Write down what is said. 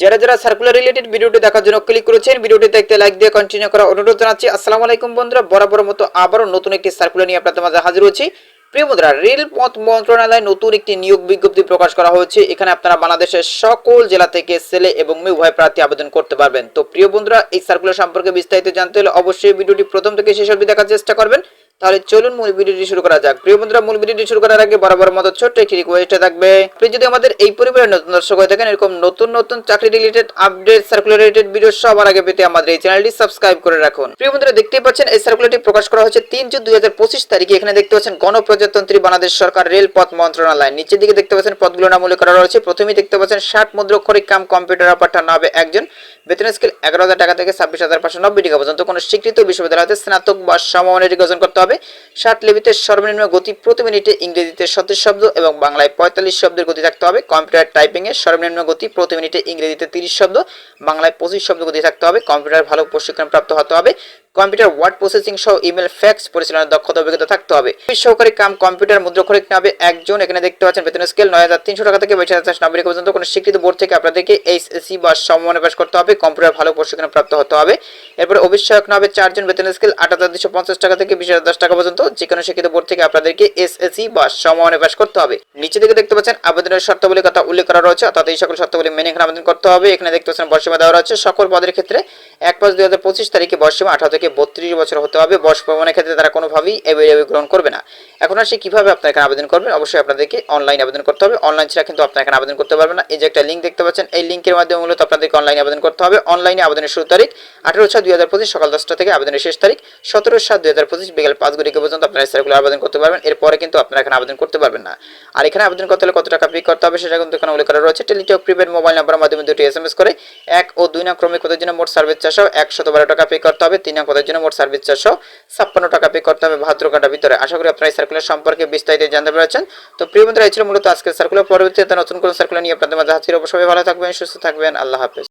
যারা যারা circular related ভিডিওটি দেখার জন্য ক্লিক করেছেন ভিডিওটি দেখতে লাইক দিয়ে কন্টিনিউ করা অনুরোধ জানাচ্ছি। আসসালামু আলাইকুম বন্ধুরা বরাবর মতো আবারও নতুন একটি সার্কুলার নিয়ে আপনাদের মাঝে হাজির হচ্ছি প্রিয় বন্ধুরা, রেল পথ মন্ত্রণালয় নতুন একটি নিয়োগ বিজ্ঞপ্তি প্রকাশ করা হয়েছে। এখানে আপনারা বাংলাদেশের সকল জেলা থেকে ছেলে এবং মেয়ে উভয় প্রার্থী আবেদন করতে পারবেন। তো প্রিয় বন্ধুরা, এই সার্কুলার সম্পর্কে বিস্তারিত জানতে হলে অবশ্যই ভিডিওটি প্রথম থেকে শেষ অবধি দেখার চেষ্টা করবেন। তাহলে চলুন মূল ভিডিওটি শুরু করা যাক। প্রিয় বন্ধুরা, মূল ভিডিওটি শুরু করার আগে বরাবর মতো ছোট্ট একটি রিকোয়েস্ট থাকবে। আপনি যদি আমাদের এই পরিবারের নতুন দর্শক হয়ে থাকেন, এরকম নতুন নতুন চাকরি related update circular related video সবার আগে পেতে আমাদের এই চ্যানেলটি সাবস্ক্রাইব করে রাখুন। প্রিয় বন্ধুরা, দেখতেই পাচ্ছেন, এই সার্কুলারটি প্রকাশ করা হয়েছে তিন জুন দুই হাজার পঁচিশ তারিখে। এখানে দেখতে পাচ্ছেন, গণপ্রজাতন্ত্রী বাংলাদেশ সরকার রেল পথ মন্ত্রণালয়। নিচের দিকে দেখতে পাচ্ছেন, পদগুলো নাম উল্লেখ করা রয়েছে। প্রথমেই দেখতে পাচ্ছেন, ষাট মুদ্রাক্ষরিক কাম কম্পিউটার অপারেটর না হবে একজন বেতন স্কেল এগারো হাজার টাকা থেকে ছাব্বিশ হাজার পাঁচশো নব্বই টাকা পর্যন্ত কোনো স্বীকৃত বিশ্ববিদ্যালয়তে স্নাতক বা সমমানের ডিগ্রি অর্জন করতে হবে। ষাট লিপিতে সর্বনিম্ন গতি প্রতি মিনিটে ইংরেজিতে সতেরো শব্দ এবং বাংলায় পঁয়তাল্লিশ শব্দের গতি থাকতে হবে। কম্পিউটার টাইপিংয়ে সর্বনিম্ন গতি প্রতি মিনিটে ইংরেজিতে তিরিশ শব্দ, বাংলায় পঁচিশ শব্দ গতি থাকতে হবে। কম্পিউটার ভালো প্রশিক্ষণ প্রাপ্ত হতে হবে। কম্পিউটার ওয়ার্ড প্রসেসিং সহ ইমেল ফ্যাক্স পরিচালনার দক্ষতা অভিজ্ঞতা থাকতে হবে। সহকারী কাম কম্পিউটার মুদ্রাক্ষরিক নামে একজন এখানে দেখতে পাচ্ছেন? বেতন স্কেল নয় হাজার তিনশো টাকা থেকে বাইশ হাজার চারশো নব্বই পর্যন্ত কোনো স্বীকৃত বোর্ড থেকে আপনাদেরকে এইচএসসি বা সমমানে পাস করতে হবে। কম্পিউটার ভালো প্রশিক্ষণ প্রাপ্ত হতে হবে। এরপরে অভিষেক নামে চারজন বেতন স্কেল আট হাজার দুশো পঞ্চাশ টাকা থেকে বিশ হাজার দশ টাকা পর্যন্ত যে কোনো শিক্ষিত বোর্ড থেকে আপনাদেরকে এসএসসি বা সমমানে পাস করতে হবে। নিচে দিকে দেখতে পাচ্ছেন, আবেদনের শর্তাবলী কথা উল্লেখ করা রয়েছে, অর্থাৎ এই সকল শর্তাবলী মেনে এখানে আবেদন করতে হবে। এখানে দেখতে পাচ্ছেন বর্ষীমা দেওয়া রয়েছে। সকল পদের ক্ষেত্রে এক পাঁচ দুই হাজার পঁচিশ তারিখে বর্ষীমা আঠারো থেকে বত্রিশ বছর হতে হবে, বয়স প্রমাণের ক্ষেত্রে তারা কোনোভাবেই এভেলেবল গ্রহণ করবে না। এখন আসে কীভাবে আপনার এখানে আবেদন করবেন, অবশ্যই আপনাদেরকে অনলাইন আবেদন করতে হবে। অনলাইন ছাড়া কিন্তু আপনার এখানে আবেদন করতে পারবেন না। এই যে একটা লিঙ্ক দেখতে পাচ্ছেন, এই লিঙ্কের মাধ্যমে মূলত আপনাদেরকে অনলাইনে আবেদন করতে হবে। অনলাইনে আবেদনের শুরু তারিখ আঠারো ছয় দুই হাজার পঁচিশ সকাল দশটা থেকে আবেদনের শেষ তারিখ সতেরো সাত দুই হাজার পঁচিশ বিকেল পাঁচ ঘটিকা পর্যন্ত আপনারা সার্কুলার আবেদন করতে পারবেন। এরপরে কিন্তু আপনারা এখানে আবেদন করতে পারবেন না। আর এখানে আবেদন করতে হলে কত টাকা পে করতে হবে সেটা কিন্তু এখানে উল্লেখ করা রয়েছে। টেলিটক প্রিপেড মোবাইল নাম্বারের মাধ্যমে দুটি এস এম এস করে, এক ও দুই নং ক্রমিক পদের জন্য মোট সার্ভিস চারশো একশত বারো টাকা পে করতে হবে। তিন নং পদের জন্য মোট সার্ভিস চারশো ছাপ্পান্ন টাকা পে করতে হবে বাহাত্তর ঘণ্টার ভিতরে। আশা করি আপনারা এই সার্কুলার সম্পর্কে বিস্তারিত জানতে পেরেছেন। তো প্রিয় বন্ধুরা ছিল মূলত আজকের সার্কুলার পরবর্তীতে নতুন কোনো সার্কুলার নিয়ে আপনাদের মাঝে হাজির অবশ্যই ভালো থাকবেন, সুস্থ থাকবেন, আল্লাহ হাফেজ।